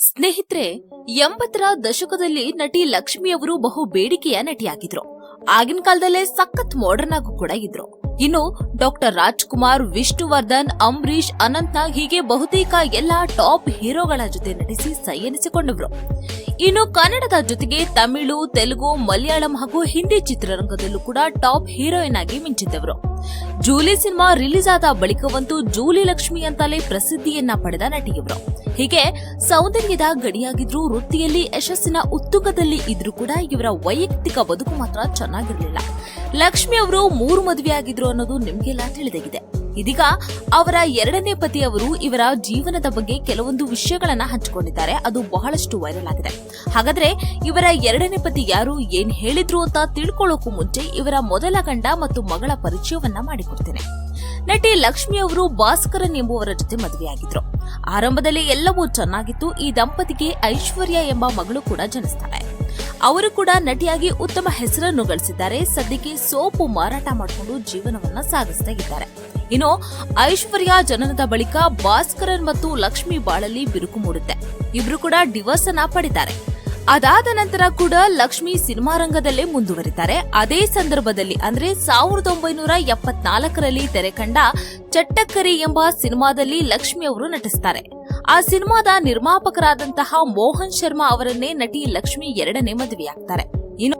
ಸ್ನೇಹಿತರೆ, ಎಂಬತ್ತರ ದಶಕದಲ್ಲಿ ನಟಿ ಲಕ್ಷ್ಮಿ ಅವರು ಬಹು ಬೇಡಿಕೆಯ ನಟಿಯಾಗಿದ್ರು. ಆಗಿನ ಕಾಲದಲ್ಲೇ ಸಖತ್ ಮಾಡರ್ನ್ ಆಗು ಕೂಡ ಇದ್ರು. ಇನ್ನು ಡಾಕ್ಟರ್ ರಾಜ್ಕುಮಾರ್, ವಿಷ್ಣುವರ್ಧನ್, ಅಂಬರೀಷ್ ಅನಂತ್ನಾಗ್ ಹೀಗೆ ಬಹುತೇಕ ಎಲ್ಲಾ ಟಾಪ್ ಹೀರೋಗಳ ಜೊತೆ ನಟಿಸಿ ಸೈ ಎನಿಸಿಕೊಂಡವರು ಇನ್ನು ಕನ್ನಡದ ಜೊತೆಗೆ ತಮಿಳು, ತೆಲುಗು, ಮಲಯಾಳಂ ಹಾಗೂ ಹಿಂದಿ ಚಿತ್ರರಂಗದಲ್ಲೂ ಕೂಡ ಟಾಪ್ ಹೀರೋಯಿನ್ ಆಗಿ ಮಿಂಚಿದ್ದವರು. ಜೂಲಿ ಸಿನಿಮಾ ರಿಲೀಸ್ ಆದ ಬಳಿಕವಂತೂ ಜೂಲಿ ಲಕ್ಷ್ಮಿ ಅಂತಲೇ ಪ್ರಸಿದ್ಧಿಯನ್ನ ಪಡೆದ ನಟಿಯವರು. ಹೀಗೆ ಸೌಂದರ್ಯದ ಗಡಿಯಾಗಿದ್ರು ವೃತ್ತಿಯಲ್ಲಿ ಯಶಸ್ಸಿನ ಉತ್ತುಕದಲ್ಲಿ ಇದ್ರೂ ಕೂಡ ಇವರ ವೈಯಕ್ತಿಕ ಬದುಕು ಮಾತ್ರ ಚೆನ್ನಾಗಿರಲಿಲ್ಲ. ಲಕ್ಷ್ಮಿ ಅವರು ಮೂರು ಮದುವೆಯಾಗಿದ್ರು ಅನ್ನೋದು ನಿಮಗೆಲ್ಲ ತಿಳಿದಾಗಿದೆ. ಇದೀಗ ಅವರ ಎರಡನೇ ಪತಿಯವರು ಇವರ ಜೀವನದ ಬಗ್ಗೆ ಕೆಲವೊಂದು ವಿಷಯಗಳನ್ನ ಹಂಚಿಕೊಂಡಿದ್ದಾರೆ. ಅದು ಬಹಳಷ್ಟು ವೈರಲ್ ಆಗಿದೆ. ಹಾಗಾದ್ರೆ ಇವರ ಎರಡನೇ ಪತಿ ಯಾರು, ಏನ್ ಹೇಳಿದ್ರು ಅಂತ ತಿಳ್ಕೊಳ್ಳೋಕು ಮುಂಚೆ ಇವರ ಮೊದಲ ಗಂಡ ಮತ್ತು ಮಗಳ ಪರಿಚಯವನ್ನ ಮಾಡಿಕೊಡ್ತೇನೆ. ನಟಿ ಲಕ್ಷ್ಮಿ ಅವರು ಭಾಸ್ಕರನ್ ಎಂಬುವರ ಜೊತೆ ಮದುವೆಯಾಗಿದ್ರು. ಆರಂಭದಲ್ಲಿ ಎಲ್ಲವೂ ಚೆನ್ನಾಗಿತ್ತು. ಈ ದಂಪತಿಗೆ ಐಶ್ವರ್ಯ ಎಂಬ ಮಗಳು ಕೂಡ ಜನಿಸ್ತಾಳೆ. ಅವರು ಕೂಡ ನಟಿಯಾಗಿ ಉತ್ತಮ ಹೆಸರನ್ನು ಗಳಿಸಿದ್ದಾರೆ. ಸದ್ಯಕ್ಕೆ ಸೋಪು ಮಾರಾಟ ಮಾಡಿಕೊಂಡು ಜೀವನವನ್ನ ಸಾಗಿಸ್ತಾ ಇದ್ದಾರೆ. ಇನ್ನು ಐಶ್ವರ್ಯ ಜನನದ ಬಳಿಕ ಭಾಸ್ಕರನ್ ಮತ್ತು ಲಕ್ಷ್ಮಿ ಬಾಳಲ್ಲಿ ಬಿರುಕು ಮೂಡುತ್ತೆ ಇಬ್ರು ಕೂಡ ಡಿವೋರ್ಸ್ ಅನ್ನ ಪಡಿದ್ದಾರೆ ಅದಾದ ನಂತರ ಕೂಡ ಲಕ್ಷ್ಮಿ ಸಿನಿಮಾ ರಂಗದಲ್ಲೇ ಮುಂದುವರಿತಾರೆ. ಅದೇ ಸಂದರ್ಭದಲ್ಲಿ ಅಂದ್ರೆ ಸಾವಿರದ ಒಂಬೈನೂರ ಎಪ್ಪತ್ನಾಲ್ಕರಲ್ಲಿ ತೆರೆ ಕಂಡ ಚಟ್ಟಕ್ಕರಿ ಎಂಬ ಸಿನಿಮಾದಲ್ಲಿ ಲಕ್ಷ್ಮಿ ಅವರು ನಟಿಸ್ತಾರೆ. ಆ ಸಿನಿಮಾದ ನಿರ್ಮಾಪಕರಾದಂತಹ ಮೋಹನ್ ಶರ್ಮಾ ಅವರನ್ನೇ ನಟಿ ಲಕ್ಷ್ಮಿ ಎರಡನೇ ಮದುವೆಯಾಗ್ತಾರೆ. ಇನ್ನು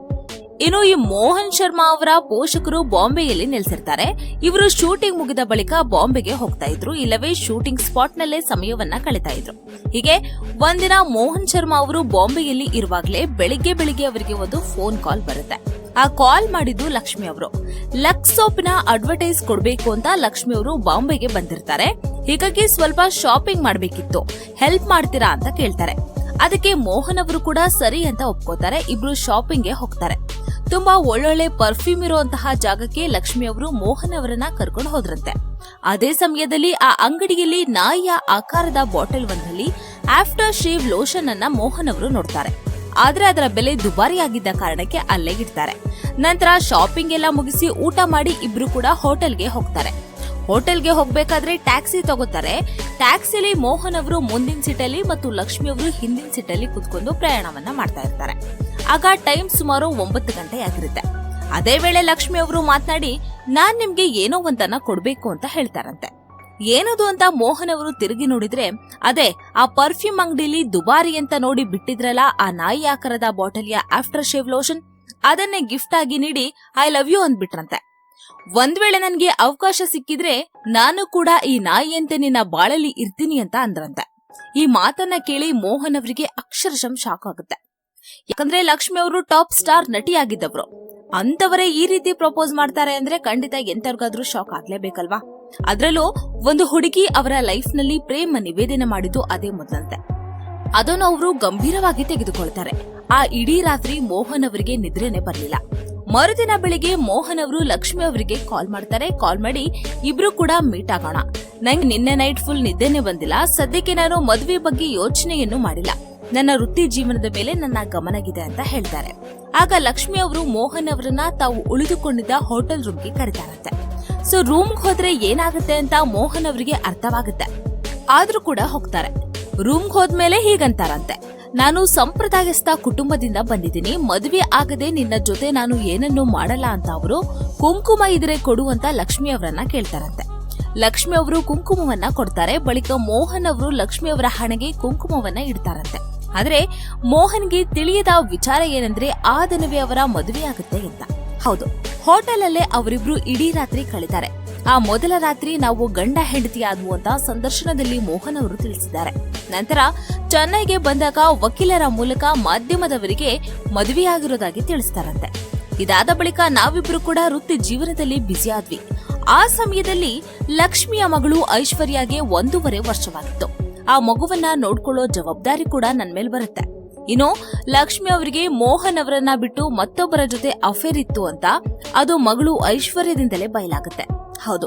ಇನ್ನು ಈ ಮೋಹನ್ ಶರ್ಮಾ ಅವರ ಪೋಷಕರು ಬಾಂಬೆಯಲ್ಲಿ ನೆಲೆಸಿರ್ತಾರೆ. ಇವರು ಶೂಟಿಂಗ್ ಮುಗಿದ ಬಳಿಕ ಬಾಂಬೆಗೆ ಹೋಗ್ತಾ ಇದ್ರು. ಇಲ್ಲವೇ ಶೂಟಿಂಗ್ ಸ್ಪಾಟ್ ನಲ್ಲೇ ಸಮಯವನ್ನ ಕಳೀತಾ ಇದ್ರು. ಹೀಗೆ ಒಂದಿನ ಮೋಹನ್ ಶರ್ಮಾ ಅವರು ಬಾಂಬೆಯಲ್ಲಿ ಇರುವಾಗಲೇ ಬೆಳಿಗ್ಗೆ ಬೆಳಿಗ್ಗೆ ಅವರಿಗೆ ಒಂದು ಫೋನ್ ಕಾಲ್ ಬರುತ್ತೆ. ಆ ಕಾಲ್ ಮಾಡಿದ್ದು ಲಕ್ಷ್ಮಿ ಅವರು. ಲಕ್ಸ್ ಸೋಪಿನ ಅಡ್ವರ್ಟೈಸ್ ಕೊಡಬೇಕು ಅಂತ ಲಕ್ಷ್ಮಿ ಅವರು ಬಾಂಬೆಗೆ ಬಂದಿರ್ತಾರೆ. ಹೀಗಾಗಿ ಸ್ವಲ್ಪ ಶಾಪಿಂಗ್ ಮಾಡಬೇಕಿತ್ತು. ಹೆಲ್ಪ್ ಮಾಡ್ತೀರಾ ಅಂತ ಕೇಳ್ತಾರೆ. ಅದಕ್ಕೆ ಮೋಹನ್ ಅವರು ಕೂಡ ಸರಿ ಅಂತ ಒಪ್ಕೋತಾರೆ. ಇಬ್ರು ಶಾಪಿಂಗ್ಗೆ ಹೋಗ್ತಾರೆ. ತುಂಬಾ ಒಳ್ಳೊಳ್ಳೆ ಪರ್ಫ್ಯೂಮ್ ಇರುವಂತಹ ಜಾಗಕ್ಕೆ ಲಕ್ಷ್ಮಿ ಅವರು ಮೋಹನ್ ಅವರನ್ನ ಕರ್ಕೊಂಡು ಹೋದ್ರಂತೆ. ಅದೇ ಸಮಯದಲ್ಲಿ ಆ ಅಂಗಡಿಯಲ್ಲಿ ನಾಯಿಯ ಆಕಾರದ ಬಾಟಲ್ ಒಂದಲ್ಲಿ ಆಫ್ಟರ್ ಶೇವ್ ಲೋಷನ್ ಅನ್ನ ಮೋಹನ್ ಅವರು ನೋಡ್ತಾರೆ. ಆದ್ರೆ ಅದರ ಬೆಲೆ ದುಬಾರಿಯಾಗಿದ್ದ ಕಾರಣಕ್ಕೆ ಅಲ್ಲೇ ಇಡ್ತಾರೆ. ನಂತರ ಶಾಪಿಂಗ್ ಎಲ್ಲ ಮುಗಿಸಿ ಊಟ ಮಾಡಿ ಇಬ್ರು ಕೂಡ ಹೋಟೆಲ್ಗೆ ಹೋಗ್ತಾರೆ. ಹೋಟೆಲ್ಗೆ ಹೋಗ್ಬೇಕಾದ್ರೆ ಟ್ಯಾಕ್ಸಿ ತಗೋತಾರೆ. ಟ್ಯಾಕ್ಸಿಲಿ ಮೋಹನ್ ಅವರು ಮುಂದಿನ ಸೀಟಲ್ಲಿ ಮತ್ತು ಲಕ್ಷ್ಮಿ ಅವರು ಹಿಂದಿನ ಸೀಟಲ್ಲಿ ಕುತ್ಕೊಂಡು ಪ್ರಯಾಣವನ್ನ ಮಾಡ್ತಾ ಇರ್ತಾರೆ. ಆಗ ಟೈಮ್ ಸುಮಾರು ಒಂಬತ್ತು ಗಂಟೆ ಆಗಿರುತ್ತೆ. ಅದೇ ವೇಳೆ ಲಕ್ಷ್ಮಿ ಅವರು ಮಾತನಾಡಿ, ನಾನ್ ನಿಮ್ಗೆ ಏನೋ ಒಂದನ್ನ ಕೊಡ್ಬೇಕು ಅಂತ ಹೇಳ್ತಾರಂತೆ. ಏನದು ಅಂತ ಮೋಹನ್ ಅವರು ತಿರುಗಿ ನೋಡಿದ್ರೆ, ಅದೇ, ಆ ಪರ್ಫ್ಯೂಮ್ ಅಂಗಡಿಲಿ ದುಬಾರಿ ಅಂತ ನೋಡಿ ಬಿಟ್ಟಿದ್ರಲ್ಲ, ಆ ನಾಯಿ ಆಕಾರದ ಬಾಟಲಿಯ ಆಫ್ಟರ್ ಶೇವ್ ಲೋಷನ್ ಅದನ್ನೇ ಗಿಫ್ಟ್ ಆಗಿ ನೀಡಿ ಐ ಲವ್ ಯು ಅಂದ್ಬಿಟ್ರಂತೆ. ಒಂದ್ ವೇಳೆ ನನ್ಗೆ ಅವಕಾಶ ಸಿಕ್ಕಿದ್ರೆ ನಾನು ಕೂಡ ಈ ನಾಯಿಯಂತೆ ನಿನ್ನ ಬಾಳಲ್ಲಿ ಇರ್ತೀನಿ ಅಂತ ಅಂದ್ರಂತೆ. ಈ ಮಾತನ್ನ ಕೇಳಿ ಮೋಹನ್ ಅವರಿಗೆ ಅಕ್ಷರಶಃ ಶಾಕ್ ಆಗುತ್ತೆ. ಯಾಕಂದ್ರೆ ಲಕ್ಷ್ಮಿ ಅವರು ಟಾಪ್ ಸ್ಟಾರ್ ನಟಿಯಾಗಿದ್ದವರು. ಅಂತವರೇ ಈ ರೀತಿ ಪ್ರಪೋಸ್ ಮಾಡ್ತಾರೆ ಅಂದ್ರೆ ಖಂಡಿತ ಎಂತವ್ರಿಗಾದ್ರೂ ಶಾಕ್ ಆಗ್ಲೇಬೇಕಲ್ವಾ? ಅದ್ರಲ್ಲೂ ಒಂದು ಹುಡುಗಿ ಅವರ ಲೈಫ್ನಲ್ಲಿ ಪ್ರೇಮ ನಿವೇದನೆ ಮಾಡಿದ್ದು ಅದೇ ಮೊದಲಂತೆ. ಅದನ್ನು ಅವರು ಗಂಭೀರವಾಗಿ ತೆಗೆದುಕೊಳ್ತಾರೆ. ಆ ಇಡೀ ರಾತ್ರಿ ಮೋಹನ್ ಅವರಿಗೆ ನಿದ್ರೆನೆ ಬರಲಿಲ್ಲ. ಮರುದಿನ ಬೆಳಿಗ್ಗೆ ಮೋಹನ್ ಅವರು, ಲಕ್ಷ್ಮಿ ಅವರಿಗೆ ಕಾಲ್ ಮಾಡ್ತಾರೆ. ಕಾಲ್ ಮಾಡಿ ಇಬ್ರು ಕೂಡ ಮೀಟ್ ಆಗೋಣ. ನಂಗೆ ನಿನ್ನೆ ನೈಟ್ ಫುಲ್ ನಿದ್ದೆನೆ ಬಂದಿಲ್ಲ. ಸದ್ಯಕ್ಕೆ ನಾನು ಮದುವೆ ಬಗ್ಗೆ ಯೋಚನೆಯನ್ನು ಮಾಡಿಲ್ಲ. ನನ್ನ ವೃತ್ತಿ ಜೀವನದ ಮೇಲೆ ನನ್ನ ಗಮನಗಿದೆ ಅಂತ ಹೇಳ್ತಾರೆ. ಆಗ ಲಕ್ಷ್ಮಿ ಅವರು ಮೋಹನ್ ಅವರನ್ನ ತಾವು ಉಳಿದುಕೊಂಡಿದ್ದ ಹೋಟೆಲ್ ರೂಮ್ಗೆ ಕರೀತಾರಂತೆ ಸೊ ರೂಮ್ಗೆ ಹೋದ್ರೆ ಏನಾಗುತ್ತೆ ಅಂತ ಮೋಹನ್ ಅವರಿಗೆ ಅರ್ಥವಾಗುತ್ತೆ. ಆದ್ರೂ ಕೂಡ ಹೋಗ್ತಾರೆ. ರೂಮ್ಗೆ ಹೋದ್ಮೇಲೆ ಹೀಗಂತಾರಂತೆ. ನಾನು ಸಂಪ್ರದಾಯಸ್ಥ ಕುಟುಂಬದಿಂದ ಬಂದಿದ್ದೀನಿ. ಮದುವೆ ಆಗದೆ ನಿನ್ನ ಜೊತೆ ನಾನು ಏನನ್ನೂ ಮಾಡಲ್ಲ ಅಂತ ಅವರು ಕುಂಕುಮ ಇದ್ರೆ ಕೊಡುವಂತ ಲಕ್ಷ್ಮಿ ಅವರನ್ನ ಕೇಳ್ತಾರಂತೆ. ಲಕ್ಷ್ಮಿ ಅವರು ಕುಂಕುಮವನ್ನ ಕೊಡ್ತಾರೆ. ಬಳಿಕ ಮೋಹನ್ ಅವರು ಲಕ್ಷ್ಮಿ ಅವರ ಹಣೆಗೆ ಕುಂಕುಮವನ್ನ ಇಡ್ತಾರಂತೆ. ಆದ್ರೆ ಮೋಹನ್ಗೆ ತಿಳಿಯದ ವಿಚಾರ ಏನಂದ್ರೆ ಆ ದಿನವೇ ಅವರ ಮದುವೆ ಆಗುತ್ತೆ ಅಂತ. ಹೌದು ಹೋಟೆಲ್ ಅಲ್ಲೇ ಅವರಿಬ್ರು ಇಡೀ ರಾತ್ರಿ ಕಳೆತಾರೆ. ಆ ಮೊದಲ ರಾತ್ರಿ ನಾವು ಗಂಡ ಹೆಂಡತಿ ಆದ್ವು ಅಂತ ಸಂದರ್ಶನದಲ್ಲಿ ಮೋಹನ್ ಅವರು ತಿಳಿಸಿದ್ದಾರೆ. ನಂತರ ಚೆನ್ನೈಗೆ ಬಂದಾಗ ವಕೀಲರ ಮೂಲಕ ಮಾಧ್ಯಮದವರಿಗೆ ಮದುವೆಯಾಗಿರೋದಾಗಿ ತಿಳಿಸ್ತಾರಂತೆ. ಇದಾದ ಬಳಿಕ ನಾವಿಬ್ರು ಕೂಡ ವೃತ್ತಿ ಜೀವನದಲ್ಲಿ ಬ್ಯುಸಿ ಆದ್ವಿ. ಆ ಸಮಯದಲ್ಲಿ ಲಕ್ಷ್ಮಿಯ ಮಗಳು ಐಶ್ವರ್ಯಾಗೆ ಒಂದೂವರೆ ವರ್ಷವಾಗಿತ್ತು. ಆ ಮಗುವನ್ನ ನೋಡ್ಕೊಳ್ಳೋ ಜವಾಬ್ದಾರಿ ಕೂಡ ನನ್ ಮೇಲೆ ಬರುತ್ತೆ. ಇನ್ನು ಲಕ್ಷ್ಮಿ ಅವರಿಗೆ ಮೋಹನ್ ಅವರನ್ನ ಬಿಟ್ಟು ಮತ್ತೊಬ್ಬರ ಜೊತೆ ಅಫೇರ್ ಇತ್ತು ಅಂತ ಅದು ಮಗಳು ಐಶ್ವರ್ಯದಿಂದಲೇ ಬಯಲಾಗುತ್ತೆ. ಹೌದು.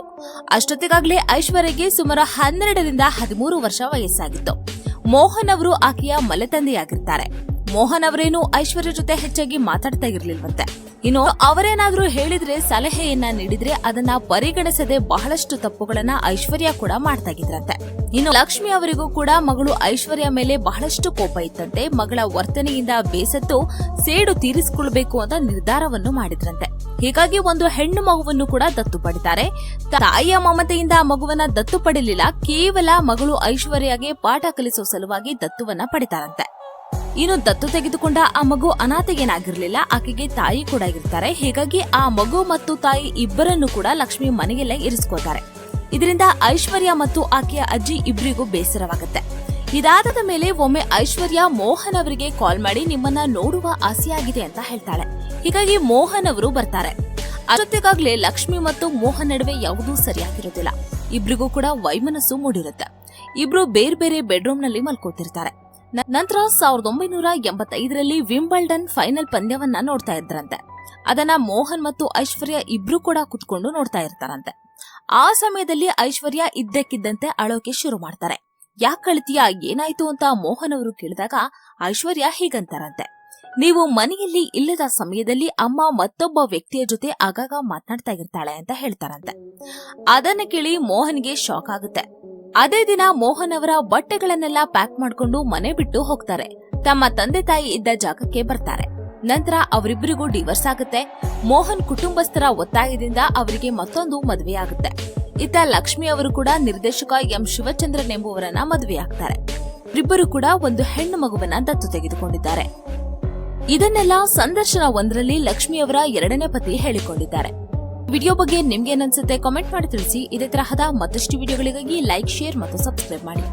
ಅಷ್ಟೊತ್ತಿಗಾಗಲೇ ಐಶ್ವರ್ಯಗೆ ಸುಮಾರು ಹನ್ನೆರಡರಿಂದ ಹದಿಮೂರು ವರ್ಷ ವಯಸ್ಸಾಗಿತ್ತು. ಮೋಹನ್ ಅವರು ಆಕೆಯ ಮಲೆತಂದೆಯಾಗಿರ್ತಾರೆ. ಮೋಹನ್ ಅವರೇನು ಐಶ್ವರ್ಯ ಜೊತೆ ಹೆಚ್ಚಾಗಿ ಮಾತಾಡ್ತಾ ಇರ್ಲಿಲ್ವಂತೆ. ಇನ್ನು ಅವರೇನಾದ್ರೂ ಹೇಳಿದ್ರೆ, ಸಲಹೆಯನ್ನ ನೀಡಿದ್ರೆ ಅದನ್ನ ಪರಿಗಣಿಸದೆ ಬಹಳಷ್ಟು ತಪ್ಪುಗಳನ್ನ ಐಶ್ವರ್ಯ ಕೂಡ ಮಾಡ್ತಾ ಇದ್ರಂತೆ. ಇನ್ನು ಲಕ್ಷ್ಮಿ ಅವರಿಗೂ ಕೂಡ ಮಗಳು ಐಶ್ವರ್ಯ ಮೇಲೆ ಬಹಳಷ್ಟು ಕೋಪ ಇತ್ತಂತೆ. ಮಗಳ ವರ್ತನೆಯಿಂದ ಬೇಸತ್ತು, ಸೇಡು ತೀರಿಸಿಕೊಳ್ಬೇಕು ಅಂತ ನಿರ್ಧಾರವನ್ನು ಮಾಡಿದ್ರಂತೆ. ಹೀಗಾಗಿ ಒಂದು ಹೆಣ್ಣು ಮಗುವನ್ನು ಕೂಡ ದತ್ತು ಪಡಿತಾರೆ. ತಾಯಿಯ ಮಮತೆಯಿಂದ ಮಗುವನ್ನ ದತ್ತು ಪಡಿಲಿಲ್ಲ. ಕೇವಲ ಮಗಳು ಐಶ್ವರ್ಯಗೆ ಪಾಠ ಕಲಿಸುವ ಸಲುವಾಗಿ ದತ್ತುವನ್ನ ಪಡಿತಾರಂತೆ. ಇನ್ನು ದತ್ತು ತೆಗೆದುಕೊಂಡ ಆ ಮಗು ಅನಾಥೆಗೇನಾಗಿರ್ಲಿಲ್ಲ. ಆಕೆಗೆ ತಾಯಿ ಕೂಡ ಇರ್ತಾರೆ. ಹೀಗಾಗಿ ಆ ಮಗು ಮತ್ತು ತಾಯಿ ಇಬ್ಬರನ್ನು ಕೂಡ ಲಕ್ಷ್ಮಿ ಮನೆಯಲ್ಲೇ ಇರಿಸ್ಕೋತಾರೆ ಇದರಿಂದ ಐಶ್ವರ್ಯ ಮತ್ತು ಆಕೆಯ ಅಜ್ಜಿ ಇಬ್ಬರಿಗೂ ಬೇಸರವಾಗುತ್ತೆ. ಇದಾದ ಮೇಲೆ ಒಮ್ಮೆ ಐಶ್ವರ್ಯ ಮೋಹನ್ ಅವರಿಗೆ ಕಾಲ್ ಮಾಡಿ ನಿಮ್ಮನ್ನ ನೋಡುವ ಆಸೆಯಾಗಿದೆ ಅಂತ ಹೇಳ್ತಾಳೆ. ಹೀಗಾಗಿ ಮೋಹನ್ ಅವರು ಬರ್ತಾರೆ. ಅಷ್ಟೊತ್ತಿಗಾಗ್ಲೇ ಲಕ್ಷ್ಮಿ ಮತ್ತು ಮೋಹನ್ ನಡುವೆ ಯಾವುದೂ ಸರಿಯಾಗಿರೋದಿಲ್ಲ ಇಬ್ರಿಗೂ ಕೂಡ ವೈಮನಸ್ಸು ಮೂಡಿರುತ್ತೆ. ಇಬ್ರು ಬೇರೆ ಬೇರೆ ಬೆಡ್ರೂಮ್ನಲ್ಲಿ ಮಲ್ಕೋತಿರ್ತಾರೆ ನಂತರ ಸಾವಿರದ ಒಂಬೈನೂರ ಎಂಬತ್ತೈದರಲ್ಲಿ ವಿಂಬಲ್ಡನ್ ಫೈನಲ್ ಪಂದ್ಯವನ್ನ ನೋಡ್ತಾ ಇದ್ರಂತೆ. ಅದನ್ನ ಮೋಹನ್ ಮತ್ತು ಐಶ್ವರ್ಯ ಇಬ್ರು ಕೂಡ ಕುತ್ಕೊಂಡು ನೋಡ್ತಾ ಇರ್ತಾರಂತೆ. ಆ ಸಮಯದಲ್ಲಿ ಐಶ್ವರ್ಯ ಇದ್ದಕ್ಕಿದ್ದಂತೆ ಅಳೋಕೆ ಶುರು ಮಾಡ್ತಾರೆ. ಯಾಕೆ ಕಳ್ತೀಯ? ಏನಾಯ್ತು ಅಂತ ಮೋಹನ್ ಅವರು ಕೇಳಿದಾಗ ಐಶ್ವರ್ಯ ಹೀಗಂತಾರಂತೆ. ನೀವು ಮನೆಯಲ್ಲಿ ಇಲ್ಲದ ಸಮಯದಲ್ಲಿ ಅಮ್ಮ ಮತ್ತೊಬ್ಬ ವ್ಯಕ್ತಿಯ ಜೊತೆ ಆಗಾಗ ಮಾತನಾಡ್ತಾ ಇರ್ತಾಳೆ ಅಂತ ಹೇಳ್ತಾರಂತೆ. ಅದನ್ನ ಕೇಳಿ ಮೋಹನ್ಗೆ ಶಾಕ್ ಆಗುತ್ತೆ. ಅದೇ ದಿನ ಮೋಹನ್ ಅವರ ಬಟ್ಟೆಗಳನ್ನೆಲ್ಲ ಪ್ಯಾಕ್ ಮಾಡ್ಕೊಂಡು ಮನೆ ಬಿಟ್ಟು ಹೋಗ್ತಾರೆ. ತಮ್ಮ ತಂದೆ ತಾಯಿ ಇದ್ದ ಜಾಗಕ್ಕೆ ಬರ್ತಾರೆ. ನಂತರ ಅವರಿಬ್ಬರಿಗೂ ಡಿವರ್ಸ್ ಆಗುತ್ತೆ. ಮೋಹನ್ ಕುಟುಂಬಸ್ಥರ ಒತ್ತಾಯದಿಂದ ಅವರಿಗೆ ಮತ್ತೊಂದು ಮದುವೆಯಾಗುತ್ತೆ. ಇತ್ತ ಲಕ್ಷ್ಮಿ ಅವರು ಕೂಡ ನಿರ್ದೇಶಕ ಎಂ ಶಿವಚಂದ್ರನ್ ಎಂಬುವರನ್ನ ಮದುವೆಯಾಗ್ತಾರೆ. ಇಬ್ಬರು ಕೂಡ ಒಂದು ಹೆಣ್ಣು ಮಗುವನ್ನ ದತ್ತು ತೆಗೆದುಕೊಂಡಿದ್ದಾರೆ. ಇದನ್ನೆಲ್ಲ ಸಂದರ್ಶನ ಒಂದರಲ್ಲಿ ಲಕ್ಷ್ಮಿ ಅವರ ಎರಡನೇ ಪತಿ ಹೇಳಿಕೊಂಡಿದ್ದಾರೆ. ವಿಡಿಯೋ ಬಗ್ಗೆ ನಿಮ್ಗೆ ಏನನ್ಸುತ್ತೆ ಕಾಮೆಂಟ್ ಮಾಡಿ ತಿಳಿಸಿ. ಇದೇ ತರಹದ ಮತ್ತಷ್ಟು ವಿಡಿಯೋಗಳಿಗಾಗಿ ಲೈಕ್ ಶೇರ್ ಮತ್ತು ಸಬ್ಸ್ಕ್ರೈಬ್ ಮಾಡಿ.